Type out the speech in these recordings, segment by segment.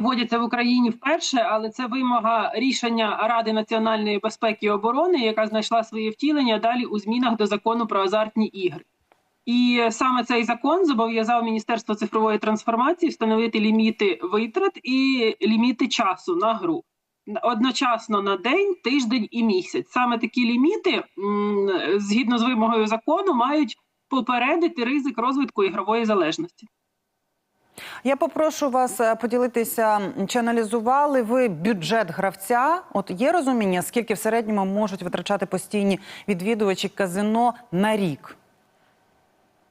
вводяться в Україні вперше, але це вимога рішення Ради національної безпеки і оборони, яка знайшла своє втілення далі у змінах до закону про азартні ігри. І саме цей закон зобов'язав Міністерство цифрової трансформації встановити ліміти витрат і ліміти часу на гру одночасно на день, тиждень і місяць. Саме такі ліміти, згідно з вимогою закону, мають попередити ризик розвитку ігрової залежності. Я попрошу вас е, поділитися, чи аналізували ви бюджет гравця? От є розуміння, скільки в середньому можуть витрачати постійні відвідувачі казино на рік?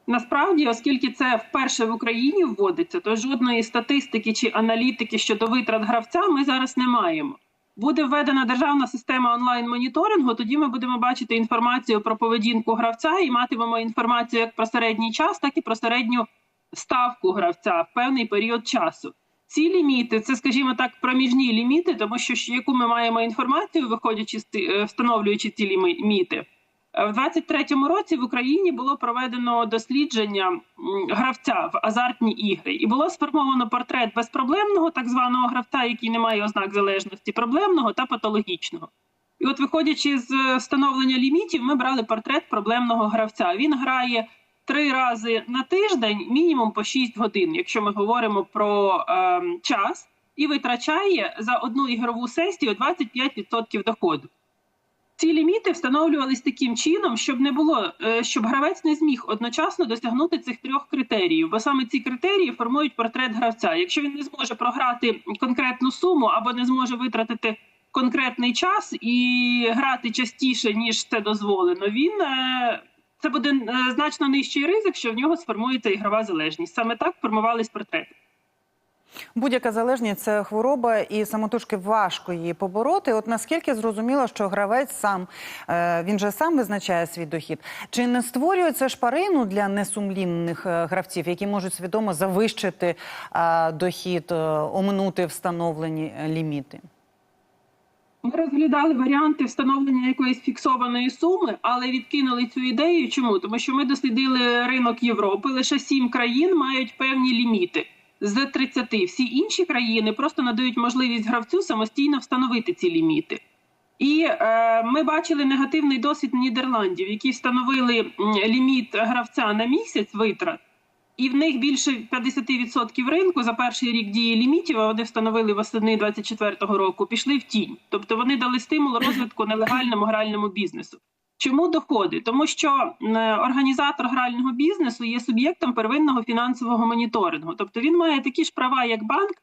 Насправді, оскільки це вперше в Україні вводиться, то жодної статистики чи аналітики щодо витрат гравця ми зараз не маємо. Буде введена державна система онлайн-моніторингу. Тоді ми будемо бачити інформацію про поведінку гравця і матимемо інформацію як про середній час, так і про середню ставку гравця в певний період часу. Ці ліміти, це, скажімо так, проміжні ліміти, тому що яку ми маємо інформацію, виходячи е, встановлюючи ці ліміти. Е, В 23-му році в Україні було проведено дослідження гравця в азартні ігри, і було сформовано портрет безпроблемного, так званого гравця, який не має ознак залежності, проблемного та патологічного. І от, виходячи з е, встановлення лімітів, ми брали портрет проблемного гравця. Він грає три рази на тиждень, мінімум по 6 годин, якщо ми говоримо про ем, час, і витрачає за одну ігрову сесію 25% доходу. Ці ліміти встановлювались таким чином, щоб не було, е, щоб гравець не зміг одночасно досягнути цих трьох критеріїв, бо саме ці критерії формують портрет гравця. Якщо він не зможе програти конкретну суму або не зможе витратити конкретний час і грати частіше ніж це дозволено, він е, це буде е, значно нижчий ризик, що в нього сформується ігрова залежність. Саме так формувались портрети. Будь-яка залежність це хвороба, і самотужки важко її побороти. От наскільки зрозуміло, що гравець сам е, він же сам визначає свій дохід. Чи не створює це шпарину для несумлінних е, гравців, які можуть свідомо завищити дохід, оминути встановлені ліміти? Ми розглядали варіанти встановлення якоїсь фіксованої суми, але відкинули цю ідею. Чому? Тому що ми дослідили ринок Європи. Лише сім країн мають певні ліміти з 30. Всі інші країни просто надають можливість гравцю самостійно встановити ці ліміти. І е, ми бачили негативний досвід Нідерландів, які встановили ліміт гравця на місяць витрат, і в них більше 50% ринку за перший рік дії лімітів, а вони встановили восени 24-го року, пішли в тінь. Тобто вони дали стимул розвитку нелегальному гральному бізнесу. Чому доходи? Тому що організатор грального бізнесу є суб'єктом первинного фінансового моніторингу. Тобто він має такі ж права, як банк,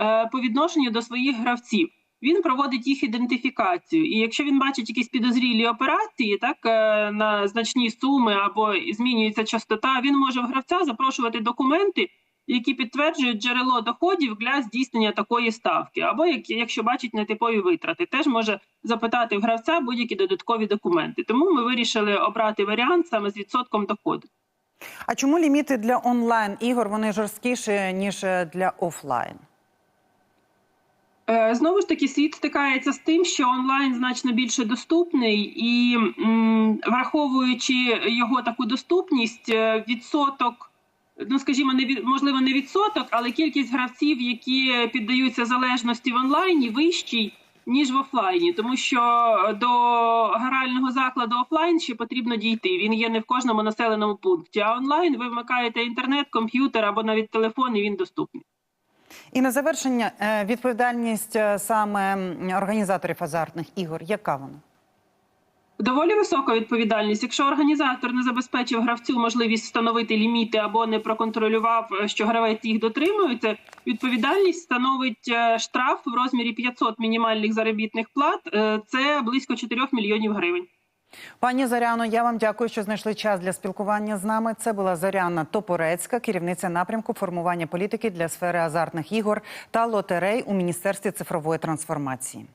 е, по відношенню до своїх гравців. Він проводить їх ідентифікацію, і якщо він бачить якісь підозрілі операції, так е, на значні суми або змінюється частота, він може в гравця запрошувати документи, які підтверджують джерело доходів для здійснення такої ставки, або як, якщо бачить нетипові витрати, теж може запитати в гравця будь-які додаткові документи. Тому ми вирішили обрати варіант саме з відсотком доходу. А чому ліміти для онлайн ігор вони жорсткіші ніж е, для офлайн? Е, Знову ж таки, світ стикається з тим, що онлайн значно більше доступний, і м, враховуючи його таку доступність, е, відсоток, ну скажімо, не від, можливо, не відсоток, але кількість гравців, які піддаються залежності в онлайні, вищий ніж в офлайні, тому що до грального закладу офлайн ще потрібно дійти. Він є не в кожному населеному пункті. А онлайн ви вмикаєте інтернет, комп'ютер або навіть телефон, і він доступний. І на завершення е, відповідальність е, саме організаторів азартних ігор. Яка вона? Доволі висока відповідальність. Якщо організатор не забезпечив гравцю можливість встановити ліміти або не проконтролював, е, що гравець їх дотримується, відповідальність становить штраф в розмірі 500 мінімальних заробітних плат. Це близько 4 мільйонів гривень. Пані Заряно, я вам дякую, що знайшли час для спілкування з нами. Це була Заряна Топорецька, керівниця напрямку формування політики для сфери азартних ігор та лотерей у міністерстві цифрової трансформації.